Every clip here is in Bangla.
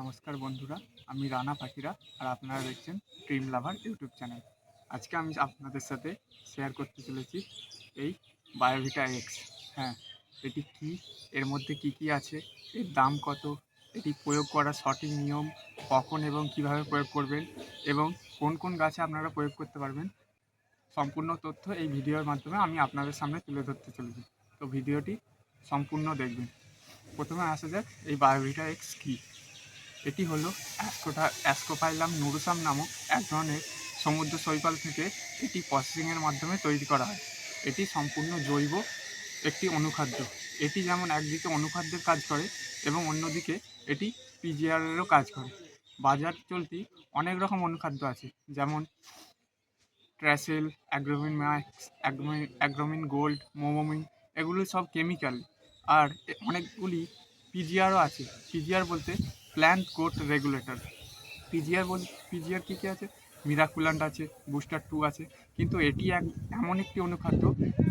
নমস্কার বন্ধুরা, আমি রানা পাখিরা আর আপনারা দেখছেন ড্রিম লাভার ইউটিউব চ্যানেল। আজকে আমি আপনাদের সাথে শেয়ার করতে চলেছি এই বায়োভিটা এক্স হ্যাঁ এটি কি, এর মধ্যে কি কি আছে, এর দাম কত, এটি প্রয়োগ করার সঠিক নিয়ম, কখন এবং কীভাবে প্রয়োগ করবেন এবং কোন কোন গাছে আপনারা প্রয়োগ করতে পারবেন, সম্পূর্ণ তথ্য এই ভিডিওর মাধ্যমে আমি আপনাদের সামনে তুলে ধরতে চলেছি। তো ভিডিওটি সম্পূর্ণ দেখবেন। প্রথমে আসা যাক এই বায়োভিটা এক্স কী। এটি হলো অ্যাসকোটা, অ্যাসকোপাইলাম নুরুসাম নামক এক ধরনের সমুদ্র শৈবাল থেকে এটি প্রসেসিংয়ের মাধ্যমে তৈরি করা হয়। এটি সম্পূর্ণ জৈব একটি অনুখাদ্য। এটি যেমন একদিকে অনুখাদ্যের কাজ করে এবং অন্যদিকে এটি পিজিআরেরও কাজ করে। বাজার চলতি অনেক রকম অনুখাদ্য আছে, যেমন Tracel, Agromin max, Agromin Agromin gold, মোমোমিন, এগুলো সব কেমিক্যাল আর অনেকগুলি পিজিআরও আছে। পিজিআর বলতে প্ল্যান্ট কোট রেগুলেটর পিজিআর বল পিজিআর কী কী আছে? মিরাকুলান্ট আছে বুস্টার টু আছে। কিন্তু এটি এক, এমন একটি অনুখাদ্য,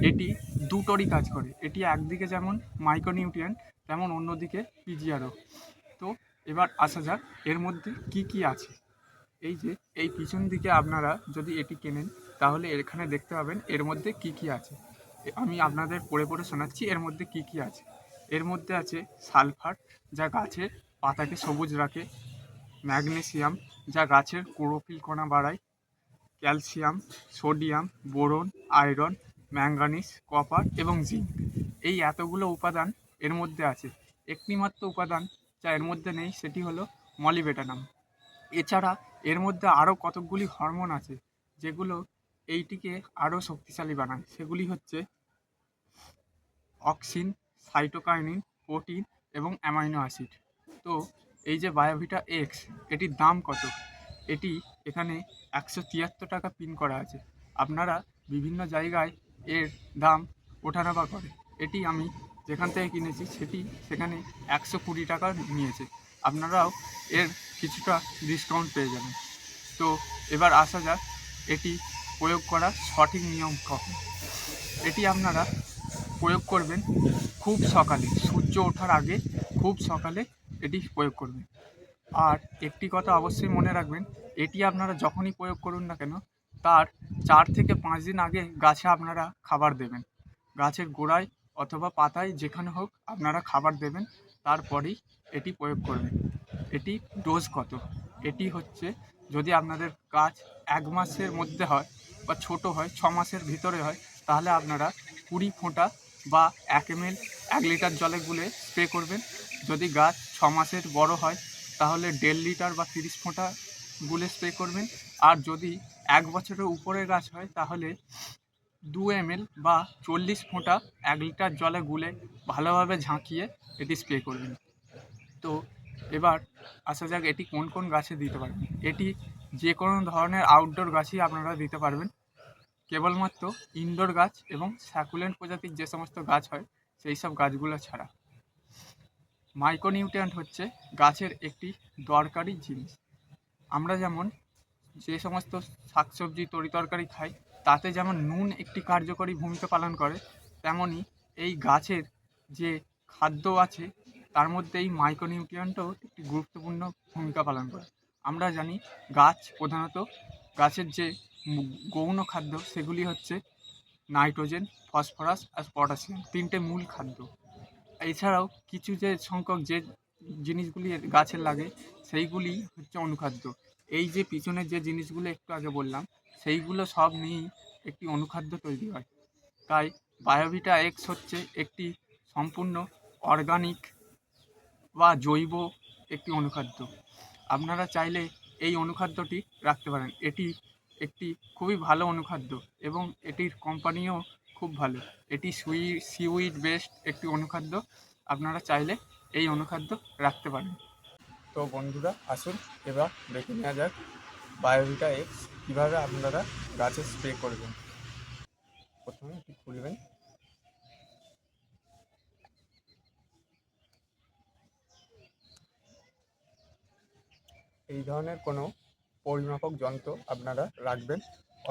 এটি দুটোরই কাজ করে। এটি একদিকে যেমন মাইক্রোনিউট্রিয়েন্ট তেমন অন্যদিকে পিজিআরও তো এবার আসা যাক, এর মধ্যে কি কি আছে। এই যে, এই পিছন দিকে আপনারা যদি এটি কেনেন, তাহলে এখানে দেখতে পাবেন এর মধ্যে কি কি আছে। আমি আপনাদের পড়ে পড়ে শোনাচ্ছি, এর মধ্যে কি কি আছে। এর মধ্যে আছে সালফার, যা গাছের পাতাকে সবুজ রাখে। ম্যাগনেসিয়াম, যা গাছের ক্লোরোফিল কণা বাড়ায়। Calcium, sodium, boron, iron manganese copper এবং জিঙ্ক এই এতগুলো উপাদান এর মধ্যে আছে। একটিমাত্র উপাদান যা এর মধ্যে নেই, সেটি হলো মলিবেটানাম এছাড়া এর মধ্যে আরও কতকগুলি হরমোন আছে, যেগুলো এইটিকে আরও শক্তিশালী বানায়। সেগুলি হচ্ছে অক্সিন, সাইটোকাইনিন, প্রোটিন এবং অ্যামাইনো অ্যাসিড। তো এই যে বায়োভিটা এক্স এটির দাম কত? এটি এখানে একশো তিয়াত্তর টাকা পিন করা আছে। আপনারা বিভিন্ন জায়গায় এর দাম ওঠানামা করে। এটি আমি যেখান থেকে কিনেছি সেটি সেখানে একশো কুড়ি টাকা নিয়েছে। আপনারাও এর কিছুটা ডিসকাউন্ট পেয়ে যাবেন। তো এবার আসা যাক, এটি প্রয়োগ করার সঠিক নিয়ম কখন? এটি আপনারা প্রয়োগ করবেন খুব সকালে। সূর্য ওঠার আগে খুব সকালে এটি প্রয়োগ করবেন আর একটি কথা অবশ্যই মনে রাখবেন, এটি আপনারা যখনই প্রয়োগ করুন না কেন, তার চার থেকে পাঁচ দিন আগে গাছে আপনারা খাবার দেবেন। গাছের গোড়ায় অথবা পাতায় যেখানে হোক আপনারা খাবার দেবেন, তারপরেই এটি প্রয়োগ করবেন। এটি ডোজ কত? এটি হচ্ছে যদি আপনাদের গাছ এক মাসের মধ্যে হয় বা ছোট হয়, ছ মাসের ভিতরে হয়, তাহলে আপনারা কুড়ি ফোঁটা বা এক এম এক লিটার জলে গুলে স্প্রে করবেন। যদি গাছ ছ মাসের বড় হয়, তাহলে দেড় লিটার বা তিরিশ ফোঁটা গুলে স্প্রে করবেন। আর যদি এক বছরের উপরে গাছ হয়, তাহলে দু এম বা চল্লিশ ফোঁটা এক লিটার জলে গুলে ভালোভাবে ঝাঁকিয়ে এটি স্প্রে করবেন। তো এবার আসা যাক এটি কোন কোন গাছে দিতে পারবেন। এটি যে কোনো ধরনের আউটডোর গাছই আপনারা দিতে পারবেন। কেবলমাত্র ইনডোর গাছ এবং স্যাকুলেন্ট প্রজাতির যে সমস্ত গাছ হয় সেই সব গাছগুলো ছাড়া। মাইক্রোনিউট্রিয়েন্ট হচ্ছে গাছের একটি দরকারি জিনিস। আমরা যেমন যে সমস্ত শাকসবজি তরিতরকারি খাই, তাতে যেমন নুন একটি কার্যকরী ভূমিকা পালন করে তেমনই এই গাছের যে খাদ্য আছে, তার মধ্যে এই মাইক্রোনিউট্রিয়েন্টও একটি গুরুত্বপূর্ণ ভূমিকা পালন করে। আমরা জানি গাছ প্রধানত গাছের যে গৌণ খাদ্য, সেগুলি হচ্ছে নাইট্রোজেন, ফসফরাস আর পটাশিয়াম তিনটে মূল খাদ্য। এছাড়াও কিছু যে সংখ্যক যে জিনিসগুলি গাছের লাগে, সেইগুলি হচ্ছে অনুখাদ্য। এই যে পিছনের যে জিনিসগুলো একটু আগে বললাম, সেইগুলো সব নিয়েই একটি অনুখাদ্য তৈরি হয়। তাই বায়োভিটা এক্স হচ্ছে একটি সম্পূর্ণ অর্গানিক বা জৈব একটি অনুখাদ্য। আপনারা চাইলে এই অনুখাদ্যটি রাখতে পারেন। এটি একটি খুবই ভালো অনুখাদ্য এবং এটির কোম্পানিও খুব ভালো। এটি সুই সিউইড বেস্ট একটি অনুখাদ্য। আপনারা চাইলে এই অনুখাদ্য রাখতে পারেন। তো বন্ধুরা, আসুন এবার দেখে নেওয়া যাক বায়োভিটা এক্স কীভাবে আপনারা গাছে স্প্রে করবেন। প্রথমে এটি খুলবেন। এই ধরনের কোনো পরিমাপক যন্ত্র আপনারা রাখবেন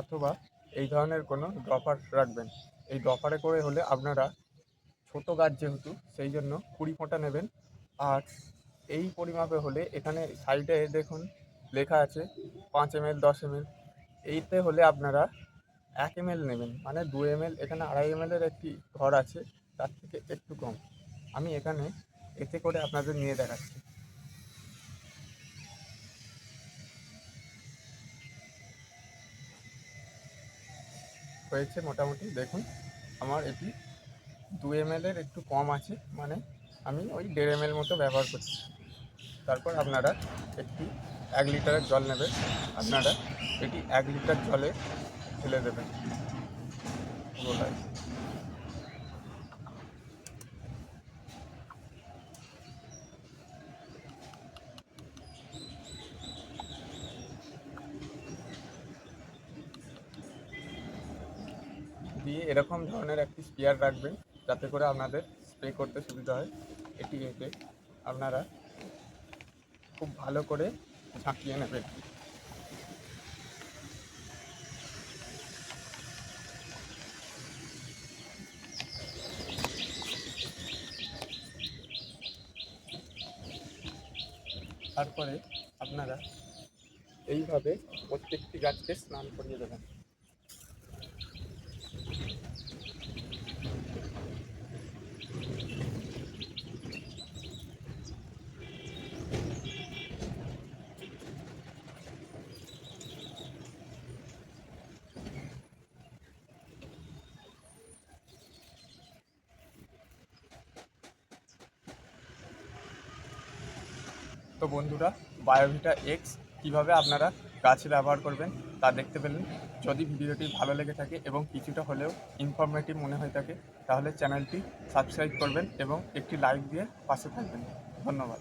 অথবা এই ধরনের কোনো ড্রপার রাখবেন। এই ড্রপারে করে হলে আপনারা ছোটো গাছ যেহেতু, সেই জন্য কুড়ি ফোঁটা নেবেন। আর এই পরিমাপে হলে এখানে সাইডে দেখুন লেখা আছে পাঁচ এম এল দশ এম এল এইতে হলে আপনারা এক এম এল নেবেন মানে দু এম এখানে আড়াই এম এলের একটি ঘর আছে, তার থেকে একটু কম। আমি এখানে এতে করে আপনাদের নিয়ে দেখাচ্ছি। হয়েছে মোটামুটি। দেখুন, আমার এটি দু এম এর একটু কম আছে মানে আমি ওই দেড় এম মতো ব্যবহার করছি। তারপর আপনারা একটি এক লিটারের জল নেবেন, আপনারা এটি এক লিটার জলে ফেলে দেবেন। পুরোটাই দিয়ে এরকম ধরনের একটি স্পিয়ার রাখবেন, যাতে করে আপনাদের স্প্রে করতে সুবিধা হয় এটি এঁকে আপনারা খুব ভালো করে ঝাঁকিয়ে নেবেন। তারপরে আপনারা এইভাবে প্রত্যেকটি গাছকে স্নান করিয়ে দেবেন। তো বন্ধুরা বায়োভিটা এক্স কীভাবে আপনারা গাছে ব্যবহার করবেন তা দেখতে পেলেন। যদি ভিডিওটি ভালো লেগে থাকে এবং কিছুটা হলেও ইনফরমেটিভ মনে হয়ে থাকে, তাহলে চ্যানেলটি সাবস্ক্রাইব করবেন এবং একটি লাইক দিয়ে পাশে থাকবেন। ধন্যবাদ।